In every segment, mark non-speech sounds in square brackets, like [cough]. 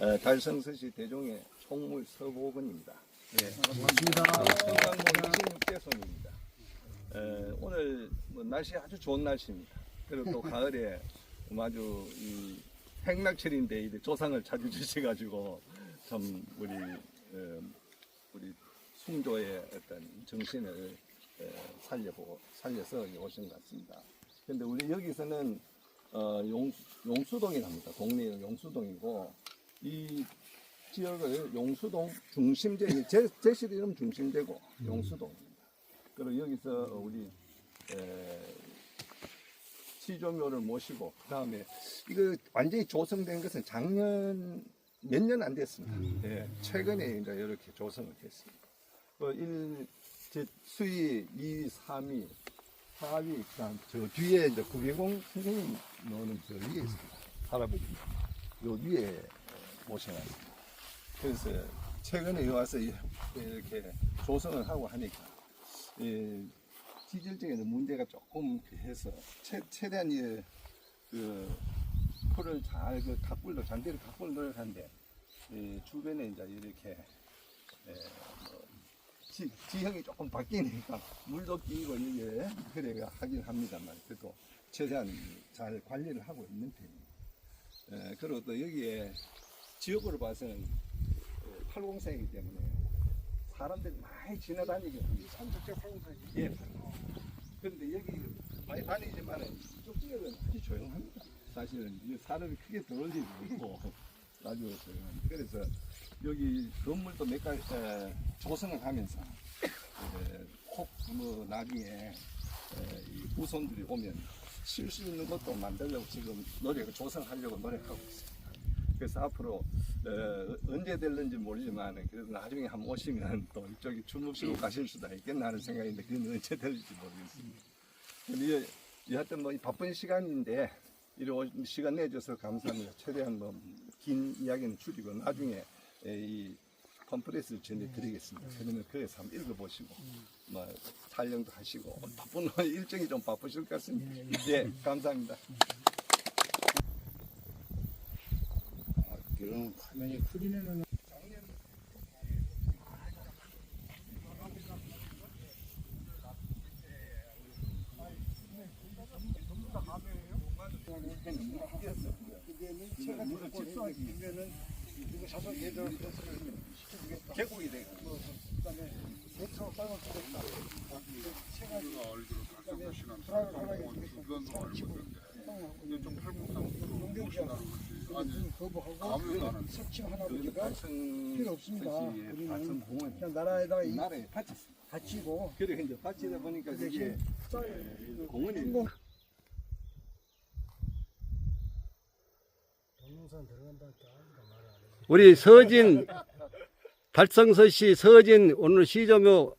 어, 달성서시 대종의 총물 서보건입니다. 예. 반갑습니다. 평강봉 26개손입니다. 어, 오늘 뭐 날씨 아주 좋은 날씨입니다. 그리고 또 [laughs] 가을에 뭐 아주 이 행락철인데 이 조상을 찾아주셔가지고 참 우리 어, 우리 숭조의 어떤 정신을 어, 살려보고 살려서 오신 것 같습니다. 근데 우리 여기서는 어, 용, 용수동이랍니다. 동네는 용수동이고 이 지역을 용수동 중심제 제, 제실 이름 중심제고 용수동입니다. 그리고 여기서 우리 에, 시조묘를 모시고 그 다음에 이거 완전히 조성된 것은 작년 몇 년 안 됐습니다. 예, 최근에 이제 이렇게 조성을 했습니다. 그 1, 제 수위 2, 3위, 4위, 그다음 저 뒤에 이제 구계공 선생님 노는 저 위에 있습니다. 할아버지. 요 위에 모셔놨습니다. 그래서 최근에 와서 이- 이렇게 조성을 하고 하니까 예, 지질적인 문제가 조금 그 해서 최, 최대한 이, 그 풀을 잘그 가꿀로 잔디를 가꿀 노력하는데 이 주변에 이제 이렇게 예, 뭐 지, 지형이 조금 바뀌니까 물도 끼고 이게 그래가 하긴 합니다만 그래도 최대한 잘 관리를 하고 있는 편입니다. 예, 그리고 또 여기에 지역으로 봐서는 80세이기 때문에 사람들이 많이 지나다니게 합니다. 산적제 팔공사지. 예. 그런데 여기 많이 다니지만 이쪽 지역은 아주 조용합니다. 사실은 이 사람이 크게 들어오지도 않고 [laughs] 아주 조용합니다. 그래서 여기 건물도 몇 가지 에, 조성을 하면서 혹뭐 나중에 에, 이 후손들이 오면 쉴수 있는 것도 만들려고 지금 노력을 조성하려고 노력하고 있습니다. 그래서 앞으로 어, 언제 될는지 모르지만 그래도 나중에 한번 오시면 또 이쪽에 주무시고 가실 수도 있겠나 하는 생각인데 그건 언제 될지 모르겠습니다. 근데 이- 여하튼 뭐이 바쁜 시간인데 오- 시간 내줘서 감사합니다. 최대한 뭐 긴 이야기는 줄이고 나중에 에, 이 컴프레스를 전해드리겠습니다. 그러면 그래서 한번 읽어보시고 뭐 촬영도 하시고 바쁜 [laughs] 일정이 좀 바쁘실 것 같습니다. 예, 감사합니다. 그럼 화면이 크리면은 물을 집수하기면은 이거 사서 얘들 것을 시켜주겠다. 계곡이 되고 그다음에 배트로 땅을 주겠다. 우리가 알기로 달성 시간 프라이를 달성 하나에 공원 주겠다. 주변으로 알고 있는데 이게 좀 팔공산으로 농경지야. 무엇이라는 거지 아니 거부하고 가면 그 우리가 발성 필요 없습니다. 우리는 그냥 나라에다가 이 나라에 바쳤습니다. 바치고 그래 이제 바치다 보니까 그 이게 대신 에, 공원이 충동 우리 서진 달성서 씨 서진 오늘 시조묘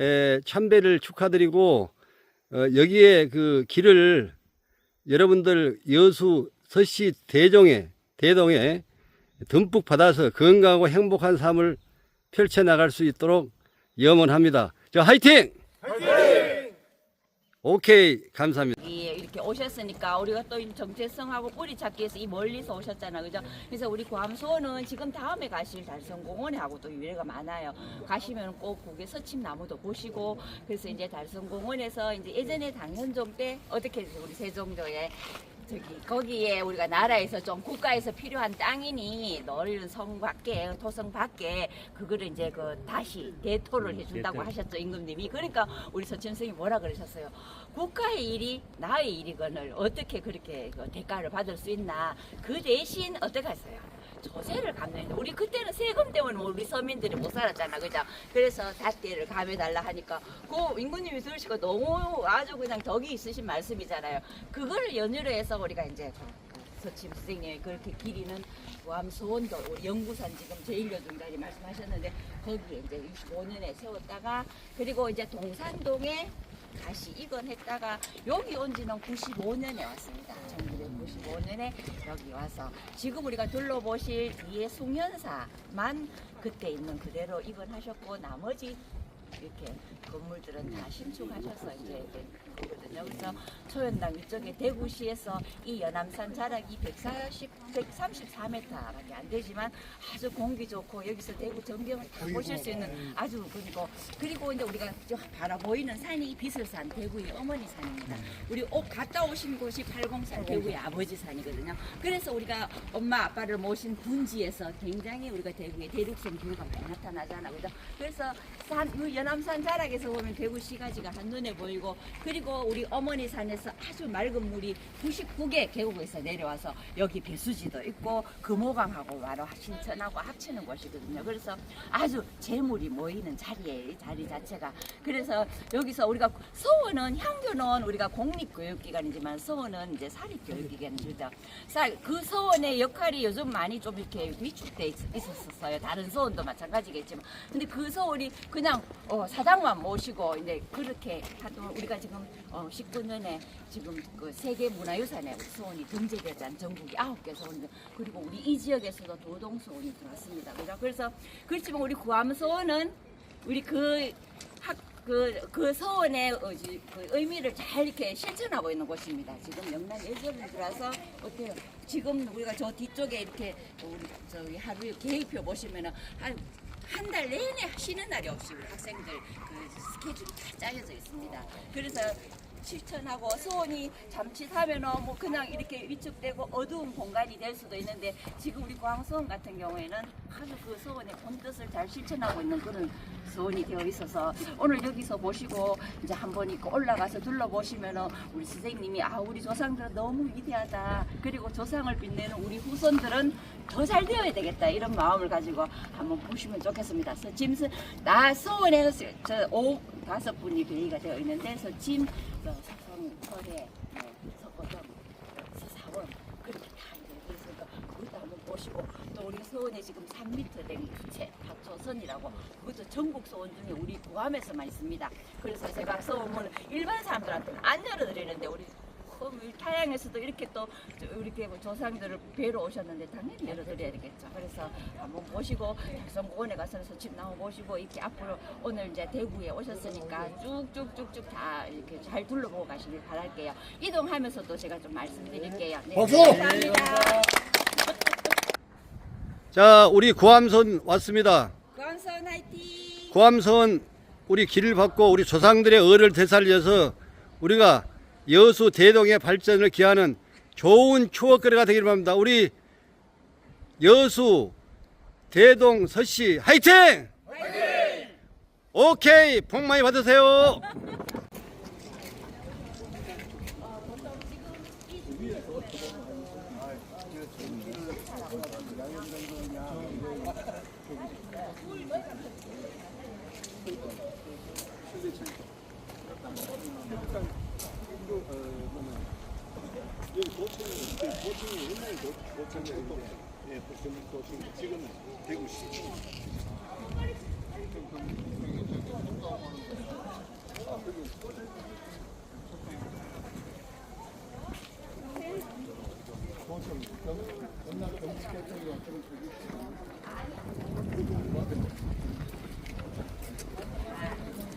에, 참배를 축하드리고 어, 여기에 그 길을 여러분들 여수 서씨 대종에 대동에 듬뿍 받아서 건강하고 행복한 삶을 펼쳐 나갈 수 있도록 염원합니다. 저 화이팅! 오케이 감사합니다. 이 이렇게 오셨으니까 우리가 또이 정체성하고 뿌리 찾기 위해서 이 멀리서 오셨잖아 그죠 그래서 우리 괌소는 지금 다음에 가실 달성공원에 하고 또 유래가 많아요 가시면 꼭 거기 서침나무도 보시고 그래서 이제 달성공원에서 이제 예전에 당현종 때 어떻게 우리 세종조에 저기 거기에 우리가 나라에서 좀 국가에서 필요한 땅이니 너희는 성 밖에 토성 밖에 그거를 이제 그 다시 대토를 해준다고 하셨죠 임금님이. 그러니까 우리 서천성이 뭐라 그러셨어요? 국가의 일이 나의 일이거늘 어떻게 그렇게 그 대가를 받을 수 있나? 그 대신 어떻게 했어요 조세를 갚는 우리 그때는 세금 때문에 우리 서민들이 못 살았잖아 그죠 그래서 닷대를 감해달라 하니까 그 임금님이 들으시고 너무 아주 그냥 덕이 있으신 말씀이잖아요 그거를 연유로 해서 우리가 이제 그, 그 서침 선생님이 그렇게 기리는 구암소원도 우리 영구산 지금 제1여중단이 말씀하셨는데 거기에 이제 65년에 세웠다가 그리고 이제 동산동에 다시 이건했다가 여기 온 지는 95년에 왔습니다. 1995년에 여기 와서 지금 우리가 둘러보실 뒤에 송현사만 그때 있는 그대로 이건하셨고 나머지 이렇게 건물들은 다 신축하셔서 이제 거거든요. 그래서 초연당 이쪽에 대구시에서 이 연암산 자락이 140, 134m밖에 안 되지만 아주 공기 좋고 여기서 대구 전경을 다 보실 수 있는 아주 그리고 그리고 이제 우리가 저 바라 보이는 산이 비설산 대구의 어머니 산입니다. 우리 옷 갔다 오신 곳이 팔공산 대구의 아버지 산이거든요. 그래서 우리가 엄마 아빠를 모신 분지에서 굉장히 우리가 대구의 대륙성 뷰가 많이 나타나잖아. 그죠? 그래서 산, 이 연암산 자락에서 보면 대구 시가지가 한눈에 보이고 그리고 우리 어머니 산에서 아주 맑은 물이 99개 계곡에서 내려와서 여기 배수지도 있고 금호강하고 바로 신천하고 합치는 곳이거든요. 그래서 아주 재물이 모이는. 이 자리 자체가. 그래서 여기서 우리가 서원은 향교는 우리가 공립교육기관이지만 서원은 이제 사립교육기관이죠. 사- 그 서원의 역할이 요즘 많이 좀 이렇게 위축돼 있- 있었어요. 다른 서원도 마찬가지겠지만. 근데 그 서원이 그냥 어, 사장만 모시고 이제 그렇게 하도 우리가 지금 어, 19년에 지금 그 세계 문화유산에 우리 서원이 등재되지 전국이 아홉 개 서원 그리고 우리 이 지역에서도 도동 서원이 들어왔습니다. 그죠? 그래서 그렇지만 우리 구암 서원은 우리 그 학, 그, 그 서원의 어, 지- 그 의미를 잘 이렇게 실천하고 있는 곳입니다. 지금 영남 예절을 들어서 어때요? 지금 우리가 저 뒤쪽에 이렇게 우리 저기 하루에 계획표 보시면은 한 한 달 내내 쉬는 날이 없이 우리 학생들 그 스케줄이 다 짜여져 있습니다. 그래서 실천하고 소원이 잠칫하면은 뭐 그냥 이렇게 위축되고 어두운 공간이 될 수도 있는데 지금 우리 광수원 같은 경우에는 아주 그 소원의 본뜻을 잘 실천하고 있는 그런 소원이 되어 있어서 오늘 여기서 보시고 이제 한번 이렇게 올라가서 둘러보시면은 우리 선생님이 아 우리 조상들은 너무 위대하다 그리고 조상을 빛내는 우리 후손들은 더 잘 되어야 되겠다 이런 마음을 가지고 한번 보시면 좋겠습니다. 짐승 나 소원에 저오 다섯 분이 배의가 되어 있는데 서짐 설에 뭐 석고점 서사원 그렇게 다 이제 그래서 그것도 한번 보시고 또 우리 서원에 지금 3m 된 부채 박조선이라고 그것도 전국 서원 중에 우리 구암에서만 있습니다. 그래서 제가 서원문을 일반 사람들한테는 안 열어드리는데 우리 타양에서도 이렇게 또 저- 이렇게 뭐 조상들을 뵈러 오셨는데 당연히 열어드려야 되겠죠. 그래서 한번 보시고 달성공원에 가서 집 나와 보시고 이렇게 앞으로 오늘 이제 대구에 오셨으니까 쭉쭉쭉쭉 다 이렇게 잘 둘러보고 가시길 바랄게요. 이동하면서도 제가 좀 말씀드릴게요. 네, 박수! 감사합니다. 자, 우리 구암선 왔습니다. 광선 화이팅! 구암선 우리 길을 받고 우리 조상들의 의를 되살려서 우리가 여수 대동의 발전을 기하는 좋은 추억거리가 되기를 바랍니다. 우리 여수 대동 서씨 화이팅! 오케이 복 많이 받으세요.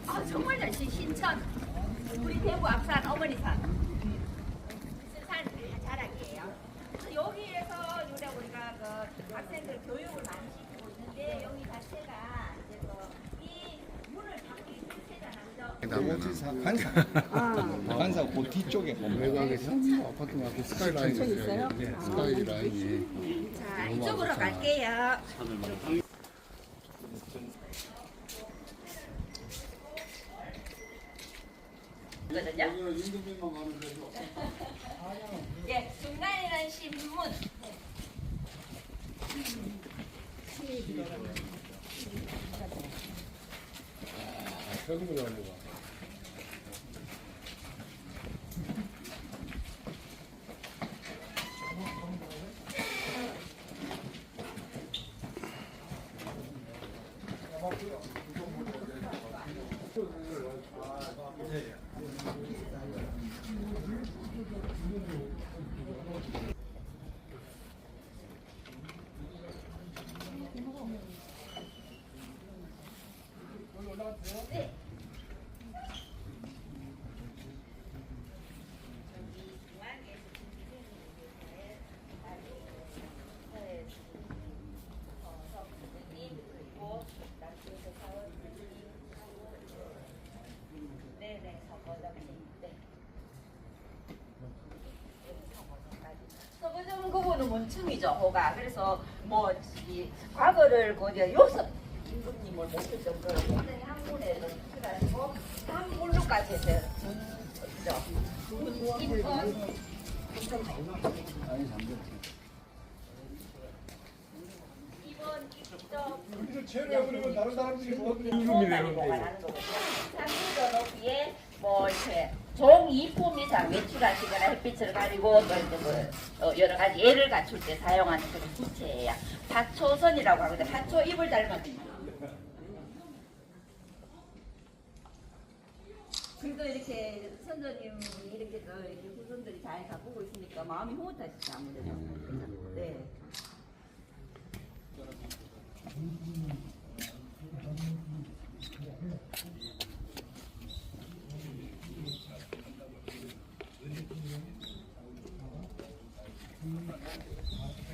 아, 정말 날씨 신천 우리 대구 앞산 어머니 산산 자락이에요. 그래서 여기에서 우리 우리가 그 학생들 교육을 많이 시키고 있는데 여기 자체가 이제 그이 문을 닫고 그죠? 관사 관사 그 뒤쪽에 보면 외곽에서 아파트 마켓 스카이라인 있어요? 네, 스카이라인이 자 이쪽으로 갈게요. 거든요. 예, 중간이라는 신문. 세금이 올라가세요. 네. 라는 거. 호이죠 호가. 그래서 뭐 이 과거를 그저 요섭 임금님을 모실 정도로 굉장히 한문에 특별하고 한문로까지 해서 그죠. 인선 이번 입점 여기서 체류해 그러면 다른 사람들이 뭐 이름이 내는데 상수도 높이에 뭐 이렇게 종 2품 이상 외출하시거나 햇빛을 가리고 또 이제 뭐 어, 여러 가지 예를 갖출 때 사용하는 그런 기체예요. 파초선이라고 하거든요. 파초 잎을 닮았습니다. 그래도 이렇게 선조님이 이렇게 또 이렇게 후손들이 잘 가꾸고 있으니까 마음이 흐뭇하시죠 아무래도. 네.